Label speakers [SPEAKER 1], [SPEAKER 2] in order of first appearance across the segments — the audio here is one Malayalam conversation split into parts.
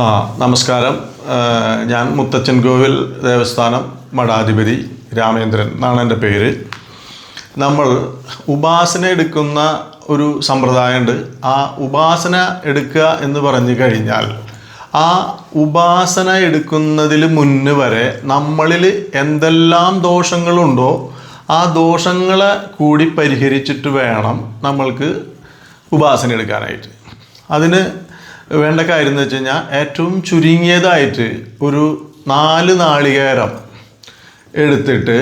[SPEAKER 1] ആ നമസ്കാരം. ഞാൻ മുത്തച്ഛൻ കോവിൽ ദേവസ്ഥാനം മഠാധിപതി രാമേന്ദ്രൻ എന്നാണ് എന്റെ പേര്. നമ്മൾ ഉപാസന എടുക്കുന്ന ഒരു സമ്പ്രദായമുണ്ട്. ആ ഉപാസന എടുക്കുക എന്ന് പറഞ്ഞു കഴിഞ്ഞാൽ ആ ഉപാസന എടുക്കുന്നതിൽ മുന്ന് വരെ നമ്മളിൽ എന്തെല്ലാം ദോഷങ്ങളുണ്ടോ ആ ദോഷങ്ങളെ കൂടി പരിഹരിച്ചിട്ട് വേണം നമ്മൾക്ക് ഉപാസന എടുക്കാനായിട്ട്. അതിന് വേണ്ട കാര്യം എന്ന് വെച്ച് കഴിഞ്ഞാൽ ഏറ്റവും ചുരുങ്ങിയതായിട്ട് ഒരു നാല് നാളികേരം എടുത്തിട്ട്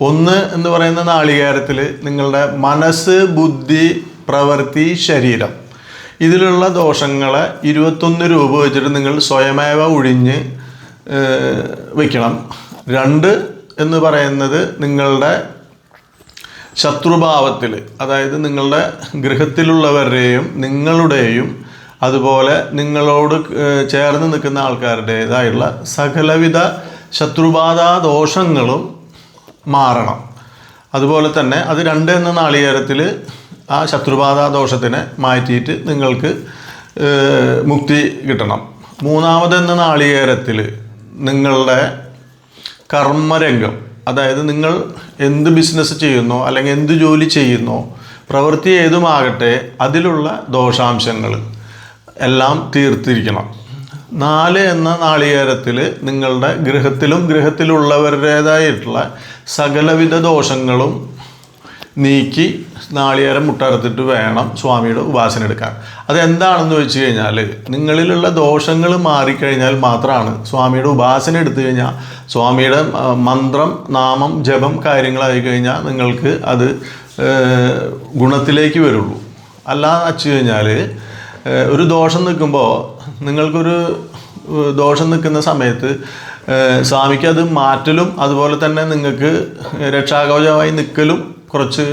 [SPEAKER 1] ഒന്ന് എന്ന് പറയുന്ന നാളികേരത്തിൽ നിങ്ങളുടെ മനസ്സ് ബുദ്ധി പ്രവൃത്തി ശരീരം ഇതിലുള്ള ദോഷങ്ങളെ ഇരുപത്തൊന്ന് രൂപ വെച്ചിട്ട് നിങ്ങൾ സ്വയമേവ ഒഴിഞ്ഞ് വയ്ക്കണം രണ്ട് എന്ന് പറയുന്നത് നിങ്ങളുടെ ശത്രുഭാവത്തിൽ അതായത് നിങ്ങളുടെ ഗൃഹത്തിലുള്ളവരുടെയും നിങ്ങളുടെയും അതുപോലെ നിങ്ങളോട് ചേർന്ന് നിൽക്കുന്ന ആൾക്കാരുടേതായുള്ള സകലവിധ ശത്രുബാധ ദോഷങ്ങളും മാറണം. അതുപോലെ തന്നെ അത് രണ്ട് എന്ന നാളികേരത്തിൽ ആ ശത്രുബാധ ദോഷത്തിനെ മാറ്റിയിട്ട് നിങ്ങൾക്ക് മുക്തി കിട്ടണം. മൂന്നാമതെന്ന നാളികേരത്തിൽ നിങ്ങളുടെ കർമ്മരംഗം അതായത് നിങ്ങൾ എന്ത് ബിസിനസ് ചെയ്യുന്നോ അല്ലെങ്കിൽ എന്ത് ജോലി ചെയ്യുന്നോ പ്രവൃത്തി ഏതുമാകട്ടെ അതിലുള്ള ദോഷാംശങ്ങൾ എല്ലാം തീർത്തിരിക്കണം. നാല് എന്ന നാളികേരത്തിൽ നിങ്ങളുടെ ഗൃഹത്തിലും ഗൃഹത്തിലുള്ളവരുടേതായിട്ടുള്ള സകലവിധ ദോഷങ്ങളും നീക്കി നാളികേരം മുട്ടറുത്തിട്ട് വേണം സ്വാമിയുടെ ഉപാസന എടുക്കാൻ. അതെന്താണെന്ന് വെച്ച് കഴിഞ്ഞാൽ നിങ്ങളിലുള്ള ദോഷങ്ങൾ മാറിക്കഴിഞ്ഞാൽ മാത്രമാണ് സ്വാമിയുടെ ഉപാസന എടുത്തു കഴിഞ്ഞാൽ സ്വാമിയുടെ മന്ത്രം നാമം ജപം കാര്യങ്ങളായി കഴിഞ്ഞാൽ നിങ്ങൾക്ക് അത് ഗുണത്തിലേക്ക് വരുള്ളൂ. അല്ലാന്ന് വെച്ച് കഴിഞ്ഞാൽ ഒരു ദോഷം നിൽക്കുമ്പോൾ നിങ്ങൾക്കൊരു ദോഷം നിൽക്കുന്ന സമയത്ത് സ്വാമിക്ക് അത് മാറ്റലും അതുപോലെ തന്നെ നിങ്ങൾക്ക് രക്ഷാകവചമായി നിൽക്കലും കുറച്ച്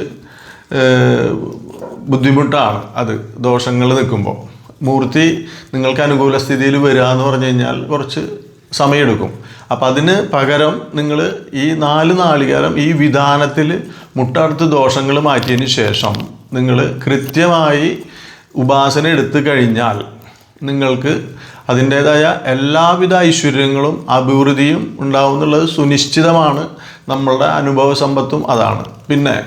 [SPEAKER 1] ബുദ്ധിമുട്ടാണ് അത് ദോഷങ്ങൾ നിൽക്കുമ്പോൾ മൂർത്തി നിങ്ങൾക്ക് അനുകൂല സ്ഥിതിയിൽ വരിക എന്ന് പറഞ്ഞു കഴിഞ്ഞാൽ കുറച്ച് സമയമെടുക്കും. അപ്പം അതിന് പകരം നിങ്ങൾ ഈ നാല് നാളികേരം ഈ വിധാനത്തിൽ മുട്ടടുത്ത് ദോഷങ്ങൾ മാറ്റിയതിന് ശേഷം നിങ്ങൾ കൃത്യമായി ഉപാസന എടുത്തു കഴിഞ്ഞാൽ നിങ്ങൾക്ക് അതിന്റേതായ എല്ലാവിധ ഐശ്വര്യങ്ങളും അഭിവൃദ്ധിയും ഉണ്ടാവും എന്നുള്ളത് സുനിശ്ചിതമാണ്. നമ്മളുടെ അനുഭവ സമ്പത്തും അതാണ്. പിന്നെ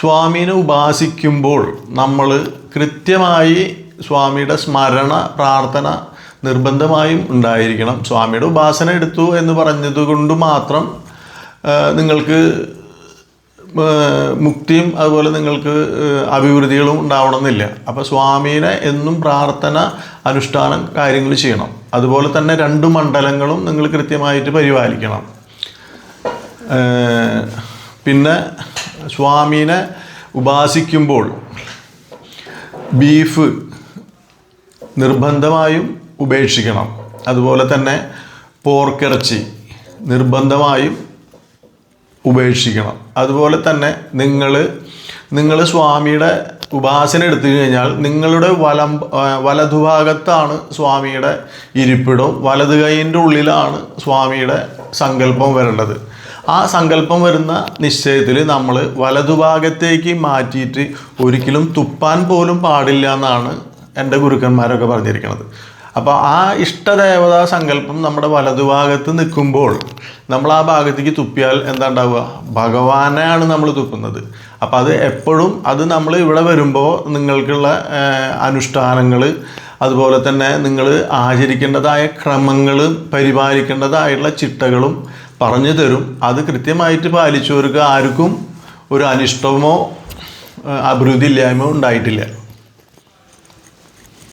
[SPEAKER 1] സ്വാമീനെ ഉപാസിക്കുമ്പോൾ നമ്മൾ കൃത്യമായി സ്വാമിയുടെ സ്മരണ പ്രാർത്ഥന നിർബന്ധമായും ഉണ്ടായിരിക്കണം. സ്വാമിയുടെ ഉപാസന എടുത്തു എന്ന് പറഞ്ഞതുകൊണ്ട് മാത്രം നിങ്ങൾക്ക് മുക്തിയും അതുപോലെ നിങ്ങൾക്ക് അഭിവൃദ്ധികളും ഉണ്ടാവണമെന്നില്ല. അപ്പോൾ സ്വാമീനെ എന്നും പ്രാർത്ഥന അനുഷ്ഠാനം കാര്യങ്ങൾ ചെയ്യണം. അതുപോലെ തന്നെ രണ്ട് മണ്ഡലങ്ങളും നിങ്ങൾ കൃത്യമായിട്ട് പരിപാലിക്കണം. പിന്നെ സ്വാമീനെ ഉപാസിക്കുമ്പോൾ ബീഫ് നിർബന്ധമായും ഉപേക്ഷിക്കണം. അതുപോലെ തന്നെ പോർക്കിറച്ചി നിർബന്ധമായും ഉപേക്ഷിക്കണം. അതുപോലെ തന്നെ നിങ്ങൾ നിങ്ങൾ സ്വാമിയുടെ ഉപാസന എടുത്തു കഴിഞ്ഞാൽ നിങ്ങളുടെ വലം വലതുഭാഗത്താണ് സ്വാമിയുടെ ഇരിപ്പിടവും വലത് കൈയിന്റെ ഉള്ളിലാണ് സ്വാമിയുടെ സങ്കല്പം വരേണ്ടത്. ആ സങ്കല്പം വരുന്ന നിശ്ചയത്തിൽ നമ്മൾ വലതുഭാഗത്തേക്ക് മാറ്റിയിട്ട് ഒരിക്കലും തുപ്പാൻ പോലും പാടില്ല എന്നാണ് എന്റെ ഗുരുക്കന്മാരൊക്കെ പറഞ്ഞിരിക്കുന്നത്. അപ്പോൾ ആ ഇഷ്ടദേവതാ സങ്കല്പം നമ്മുടെ വലതുഭാഗത്ത് നിൽക്കുമ്പോൾ നമ്മൾ ആ ഭാഗത്തേക്ക് തുപ്പിയാൽ എന്താ ഉണ്ടാവുക? ഭഗവാനാണ് നമ്മൾ തുപ്പുന്നത്. അപ്പോൾ അത് എപ്പോഴും അത് നമ്മൾ ഇവിടെ വരുമ്പോൾ നിങ്ങൾക്കുള്ള അനുഷ്ഠാനങ്ങൾ അതുപോലെ തന്നെ നിങ്ങൾ ആചരിക്കേണ്ടതായ ക്രമങ്ങൾ പരിപാലിക്കേണ്ടതായുള്ള ചിട്ടകളും പറഞ്ഞു തരും. അത് കൃത്യമായിട്ട് പാലിച്ചവർക്ക് ആർക്കും ഒരു അനിഷ്ടമോ അഭിവൃദ്ധി ഇല്ലായ്മയോ ഉണ്ടായിട്ടില്ല.